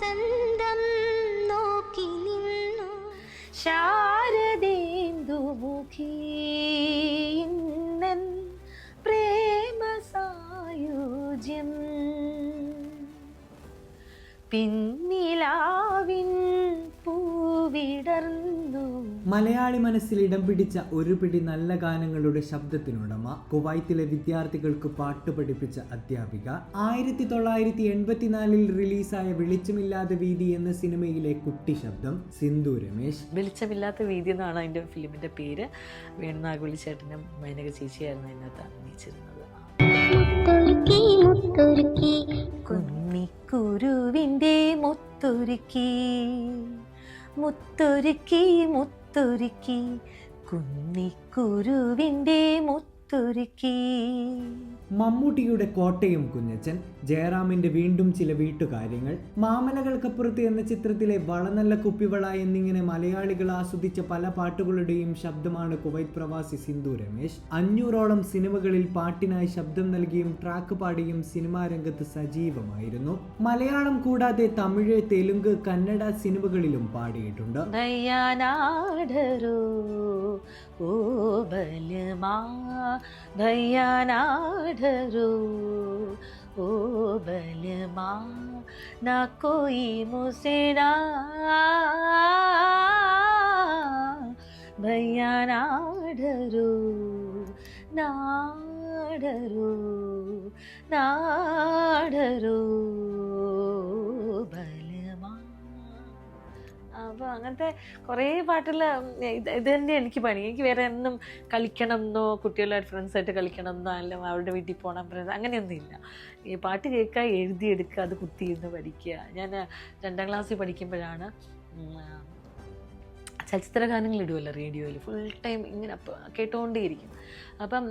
വസന്തം നോക്കി നിന്നു. ശാരദേന്ദുമുഖി ഇന്നൻ പ്രേമ സായുജ്യം പിന്നിലാവിൻ പൂവിടർന്നു മലയാളി മനസ്സിൽ ഇടം പിടിച്ച ഒരു പിടി നല്ല ഗാനങ്ങളുടെ ശബ്ദത്തിനുടമ കുവൈത്തിലെ വിദ്യാർത്ഥികൾക്ക് പാട്ട് പഠിപ്പിച്ച അധ്യാപിക ആയിരത്തി തൊള്ളായിരത്തി എൺപത്തിനാലിൽ റിലീസായ വെളിച്ചമില്ലാത്ത വീതി എന്ന സിനിമയിലെ കുട്ടി ശബ്ദം സിന്ധു രമേശ്. വെളിച്ചമില്ലാത്ത വീതി എന്നാണ് അതിന്റെ ഫിലിമിന്റെ പേര്. വേണുനാഗുളി ചേട്ടനും മേനക ചേച്ചിയായിരുന്നു അതിനകത്ത് അഭിനയിച്ചിരുന്നത്. മുത്തൊരുക്കി മുത്തൊരുക്കി. കുന്നിക്കുരുവിന്റെ മുത്തൊരുക്കി. മുത്തൊരുക്കി മുത്തൊരുക്കി കുന്നിക്കുരുവിന്റെ മുത്തൊരുക്കി മമ്മൂട്ടിയുടെ കോട്ടയം കുഞ്ഞച്ചൻ ജയറാമിന്റെ വീണ്ടും ചില വീട്ടുകാര്യങ്ങൾ മാമലകൾക്കപ്പുറത്ത് എന്ന ചിത്രത്തിലെ വളനല്ല കുപ്പിവള എന്നിങ്ങനെ മലയാളികൾ ആസ്വദിച്ച പല പാട്ടുകളുടെയും ശബ്ദമാണ് കുവൈറ്റ് പ്രവാസി സിന്ധു രമേശ്. അഞ്ഞൂറോളം സിനിമകളിൽ പാട്ടിനായി ശബ്ദം നൽകിയും ട്രാക്ക് പാടിയും സിനിമാ രംഗത്ത് സജീവമായിരുന്നു. മലയാളം കൂടാതെ തമിഴ് തെലുങ്ക് കന്നഡ സിനിമകളിലും പാടിയിട്ടുണ്ട്. ദയ്യാനാടരോ ഓ ബലമാ भैयानाढरो ओ बलमा ना कोई मुसेरा भैया ना डरो ना डरो ना അപ്പോൾ അങ്ങനത്തെ കുറേ പാട്ടുള്ള ഇത് തന്നെ എനിക്ക് പണി. എനിക്ക് വേറെ എന്നും കളിക്കണം എന്നോ കുട്ടികളുമായിട്ട് ഫ്രണ്ട്സായിട്ട് കളിക്കണം എന്നോ അല്ല അവരുടെ വീട്ടിൽ പോകണം ഫ്രണ്ട്സ് അങ്ങനെയൊന്നും ഇല്ല. ഈ പാട്ട് കേൾക്കുക എഴുതിയെടുക്കുക അത് കുത്തിയിരുന്ന് പഠിക്കുക. ഞാൻ രണ്ടാം ക്ലാസ്സിൽ പഠിക്കുമ്പോഴാണ് ചലച്ചിത്ര ഗാനങ്ങൾ ഇടുമല്ലോ റേഡിയോയിൽ ഫുൾ ടൈം ഇങ്ങനെ കേട്ടുകൊണ്ടേയിരിക്കും അപ്പം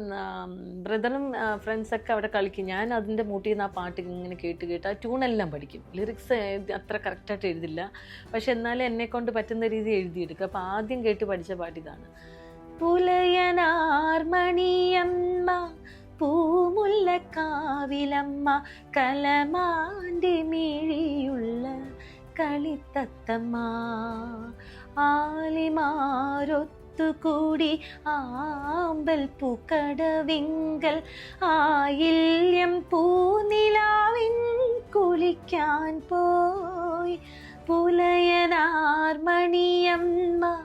ബ്രദറും ഫ്രണ്ട്സൊക്കെ അവിടെ കളിക്കും. ഞാൻ അതിന്റെ മൂട്ടിൽ നിന്ന് ആ പാട്ട് ഇങ്ങനെ കേട്ട് കേട്ട് ആ ട്യൂണെല്ലാം പഠിക്കും. ലിറിക്സ് അത്ര കറക്റ്റായിട്ട് എഴുതില്ല. പക്ഷെ എന്നാലും എന്നെ കൊണ്ട് പറ്റുന്ന രീതി എഴുതിയെടുക്കും. അപ്പം ആദ്യം കേട്ട് പഠിച്ച പാട്ട് ഇതാണ് പുലയനാർമണിയമ്മ പൂമുല്ലക്കാവിലമ്മ കലമാന്റെ മിഴിയുള്ള കളിത്തത്തമ്മ. ആലിമാരൊത്തുകൂടി ആമ്പൽ പൂക്കടവിങ്കൽ ആയില്യം പൂനിലാവിൻ കുളിക്കാൻ പോയി. പുലയനാർമണിയമ്മ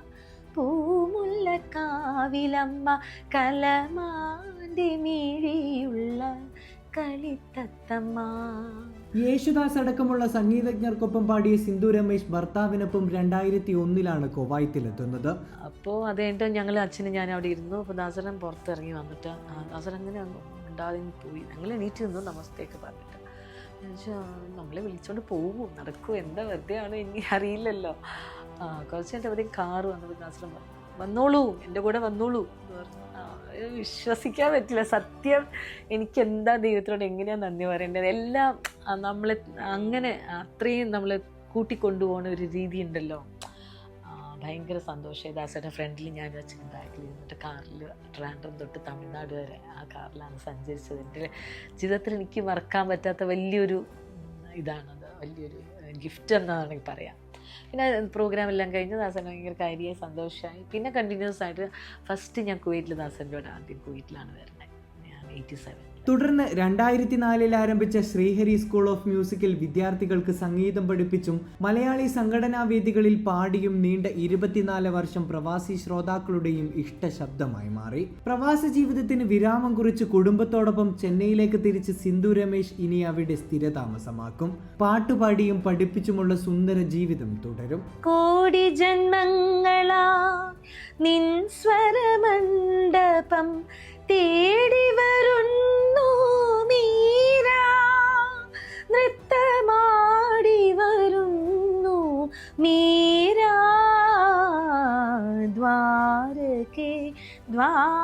പൂമുല്ലക്കാവിലമ്മ കലമാന്റെ മിഴിയുള്ള കളിത്തത്തമ്മ. യേശുദാസ് അടക്കമുള്ള സംഗീതജ്ഞർക്കൊപ്പം പാടിയ സിന്ധു രമേശ് ഭർത്താവിനൊപ്പം രണ്ടായിരത്തി ഒന്നിലാണ് കുവൈത്തിലെത്തുന്നത്. അപ്പോൾ അത് കഴിഞ്ഞിട്ട് ഞങ്ങൾ അച്ഛനും ഞാൻ അവിടെ ഇരുന്നു. അപ്പോൾ ദാസരൻ പുറത്തിറങ്ങി വന്നിട്ട് നസരൻ അങ്ങനെ അങ്ങ് ഉണ്ടാതെ പോയി. ഞങ്ങൾ എണീറ്റ് നിന്നു നമസ്തേക്ക് പറഞ്ഞിട്ട്. ഞാൻ ചോദിച്ചു, "ആ, നമ്മളെ വിളിച്ചോണ്ട് പോകും നടക്കും. എന്താ വെറുതെ ആണ് ഇനി അറിയില്ലല്ലോ. ആ കുറച്ച് കഴിഞ്ഞിട്ട് അവിടെ കാറ് വന്നപ്പോൾ ദാസരൻ പറഞ്ഞു വന്നോളൂ. എന്റെ കൂടെ വന്നോളൂ. എന്ന് പറഞ്ഞു. വിശ്വസിക്കാൻ പറ്റില്ല. സത്യം എനിക്ക് എന്താ ദൈവത്തിനോട് എങ്ങനെയാണ് നന്ദി പറയേണ്ടത്? എല്ലാം നമ്മൾ അങ്ങനെ അത്രയും നമ്മൾ കൂട്ടിക്കൊണ്ടുപോകുന്ന ഒരു രീതി ഉണ്ടല്ലോ ഭയങ്കര സന്തോഷം. ദാസയുടെ ഫ്രണ്ടിൽ ഞാൻ വെച്ചിട്ട് ബാക്കിൽ ഇരുന്നിട്ട് കാറിൽ ട്രാൻഡ്രം തൊട്ട് തമിഴ്നാട് വരെ ആ കാറിലാണ് സഞ്ചരിച്ചത്. എന്റെ ജീവിതത്തിൽ എനിക്ക് മറക്കാൻ പറ്റാത്ത വലിയൊരു ഇതാണത് വലിയൊരു ഗിഫ്റ്റ് എന്നാണെങ്കിൽ പറയാം. പിന്നെ പ്രോഗ്രാം എല്ലാം കഴിഞ്ഞ് ദാസൻ ഭയങ്കര കാര്യമായി സന്തോഷമായി. പിന്നെ കണ്ടിന്യൂസ് ആയിട്ട് ഫസ്റ്റ് ഞാൻ കുവൈറ്റിൽ ദാസന്റെ ആദ്യം കുവൈറ്റിലാണ് വരുന്നത്. എയ്റ്റി സെവൻ തുടർന്ന് രണ്ടായിരത്തി നാലിൽ ആരംഭിച്ച ശ്രീഹരി സ്കൂൾ ഓഫ് മ്യൂസിക്കിൽ വിദ്യാർത്ഥികൾക്ക് സംഗീതം പഠിപ്പിച്ചും മലയാളി സംഘടനാ വേദികളിൽ പാടിയും നീണ്ട ഇരുപത്തിനാല് വർഷം പ്രവാസി ശ്രോതാക്കളുടെയും ഇഷ്ട ശബ്ദമായി മാറി. പ്രവാസ ജീവിതത്തിന് വിരാമം കുറിച്ച് കുടുംബത്തോടൊപ്പം ചെന്നൈയിലേക്ക് തിരിച്ച് സിന്ധു രമേശ് ഇനി അവിടെ സ്ഥിരതാമസമാക്കും. പാട്ടുപാടിയും പഠിപ്പിച്ചുമുള്ള സുന്ദര ജീവിതം തുടരും. കോടി ജന്മങ്ങളാ നിൻ സ്വരമണ്ഡപം मेरा द्वार के द्वार